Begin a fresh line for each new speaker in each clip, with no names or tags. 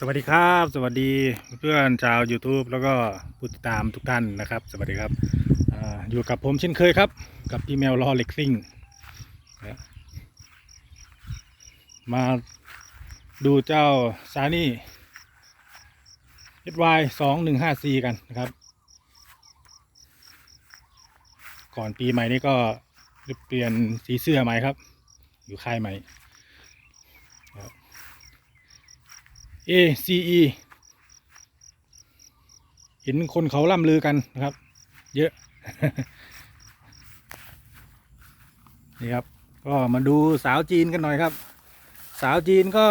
สวัสดีครับ สวัสดีเพื่อนชาว YouTube แล้วก็ผู้ติดตามทุกท่านนะครับ สวัสดีครับออยู่กับผมเช่นเคยครับ กับพี่แมวลอเล็กซิ่งมาดูเจ้าซานี่ HY สองหนึ่งห้าซีกันนะครับ ก่อนปีใหม่นี้ก็เปลี่ยนสีเสื้อใหม่ครับ อยู่ค่ายใหม่ A C E เห็นคนเขาล่ำลือกันนะครับ เยอะ นี่ครับ ก็มาดูสาวจีนกันหน่อยครับ สาวจีนก็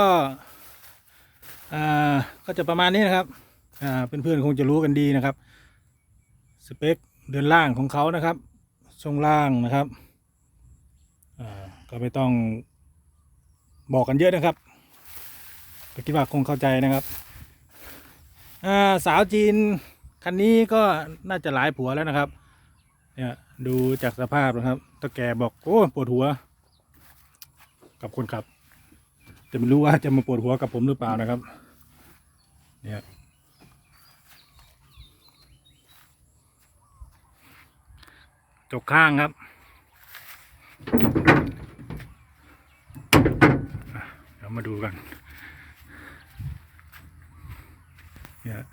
อ่าก็จะประมาณนี้นะครับอ่าเพื่อนๆคงจะรู้กันดีนะครับ สเปคเดือนล่างของเขานะครับช่วงล่างนะครับอ่าก็ไม่ต้องบอกกันเยอะนะครับ ก็คิดว่าคงเข้าใจนะครับสาวจีนคันนี้ก็น่าจะหลายผัวแล้วนะครับ เนี่ยดูจากสภาพนะครับตาแกบอกโอ้ปวดหัว กับคนขับแต่ไม่รู้ว่าจะมาปวดหัวกับผมหรือเปล่านะครับ เนี่ยจกข้างครับอะเดี๋ยวมาดูกัน เนี่ย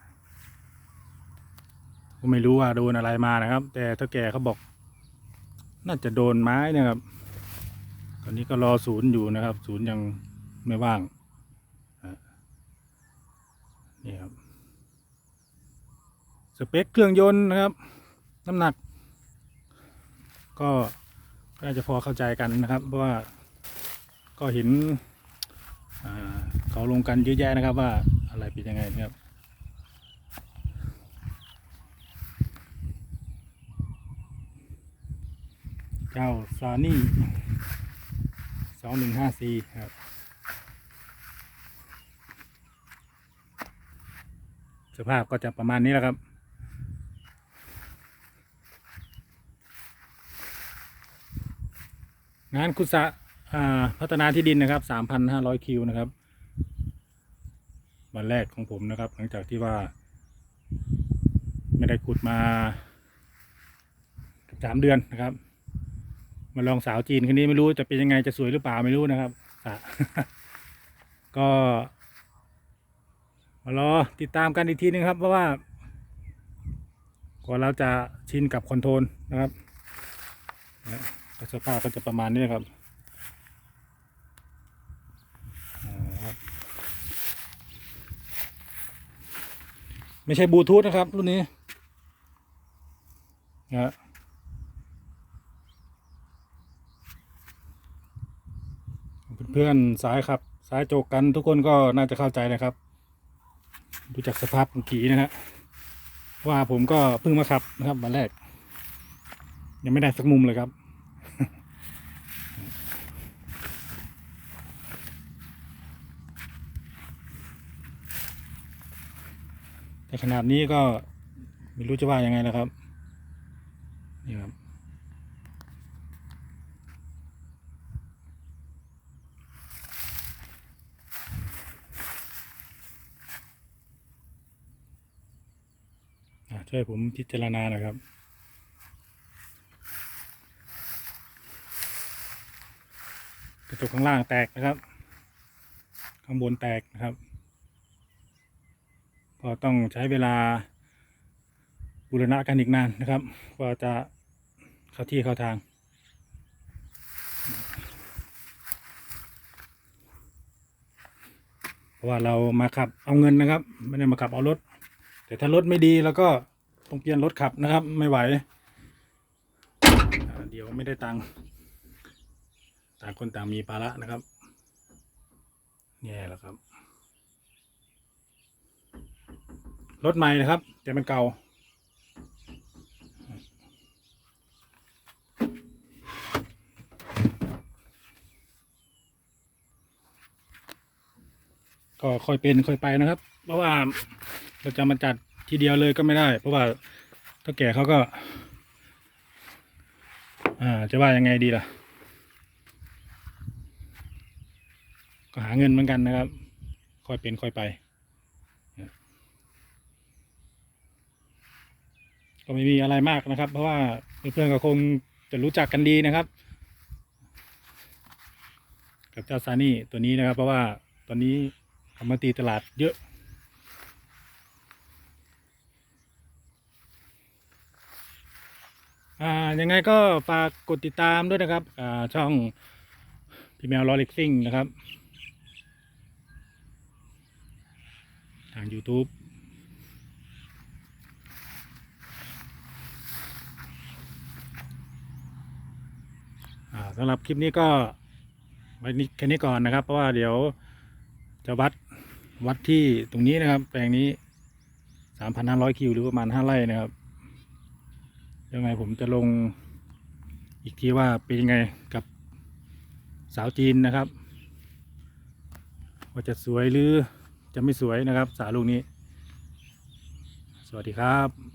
ก็ไม่รู้ว่าโดนอะไรมานะครับ แต่ถ้าแกเขาบอก น่าจะโดนไม้นะครับ ตอนนี้ก็รอศูนย์อยู่นะครับ ศูนย์ยังไม่ว่างนี่ครับสเปคเครื่องยนต์นะครับ น้ำหนัก ก็น่าจะพอเข้าใจกันนะครับ เพราะว่าก็เห็นเขาลงกันเยอะแยะนะครับว่าอะไรเป็นยังไงนะครับ เจ้าซานี่สองหนึ่งห้าสี่ครับสภาพก็จะประมาณนี้แหละครับ งานคุสะพัฒนาที่ดินนะครับสามพันห้าร้อยคิวนะครับ วันแรกของผมนะครับ หลังจากที่ว่า ไม่ได้ขุดมาสามเดือนนะครับ มาลองสาวจีนคนนี้ไม่รู้จะเป็นยังไงจะสวยหรือเปล่าไม่รู้นะครับสะก็ มารอติดตามกันอีกทีนึงครับ เพราะว่ากว่าเราจะชินกับคอนโทรลนะครับนะสภาพก็จะประมาณนี้นครับอ่าครับไม่ใช่บลูทูธนะครับ รุ่นนี้นะฮะ เพื่อนสายขับ สายโจกกันทุกคนก็น่าจะเข้าใจนะครับ ดูจากสภาพของขี่นะฮะว่าผมก็เพิ่งมาขับนะครับวันแรก ยังไม่ได้สักมุมเลยครับ แต่ขนาดนี้ก็ไม่รู้จะว่ายังไงแล้วครับนี่ครับ ช่วยผมพิจารณาหน่อยครับ กระจกข้างล่างแตกนะครับ ข้างบนแตกนะครับ ก็ต้องใช้เวลาบูรณะกันอีกนานนะครับกว่าจะเข้าที่เข้าทางเพราะว่าเรามาขับเอาเงินนะครับ ไม่ได้มาขับเอารถ แต่ถ้ารถไม่ดีแล้วก็ ต้องเปลี่ยนรถขับนะครับ ไม่ไหว เดี๋ยวไม่ได้ตังค์ต่างคนต่างมีภาระนะครับแย่แล้วครับ รถใหม่นะครับ แต่มันเก่าก็ค่อยเป็นค่อยไปนะครับ เพราะว่าเราจะมาจัด ทีเดียวเลยก็ไม่ได้ เพราะว่าเท่าแก่เขาก็ อ่า จะว่ายังไงดีล่ะ ก็หาเงินเหมือนกันนะครับ ค่อยเป็นค่อยไป ก็ไม่มีอะไรมากนะครับ เพราะว่าเพื่อนๆก็คงจะรู้จักกันดีนะครับ กับเจ้าซานี่ตัวนี้นะครับ เพราะว่าตอนนี้ทำมาตีตลาดเยอะ อ่ายังไงก็ฝากกดติดตามด้วยนะครับ อ่าช่องพี่แมวลอเล็กซิ่งนะครับ ทาง YouTube สำหรับคลิปนี้ก็ไว้นี้แค่นี้ก่อนนะครับ เพราะว่าเดี๋ยวจะวัดวัดที่ตรงนี้นะครับ แปลงนี้ 3,500 คิวหรือประมาณ 5 ไร่นะครับ ยังไงผมจะลงอีกทีว่าเป็นยังไงกับสาวจีนนะครับ ว่าจะสวยหรือจะไม่สวยนะครับ สาวลูกนี้ สวัสดีครับ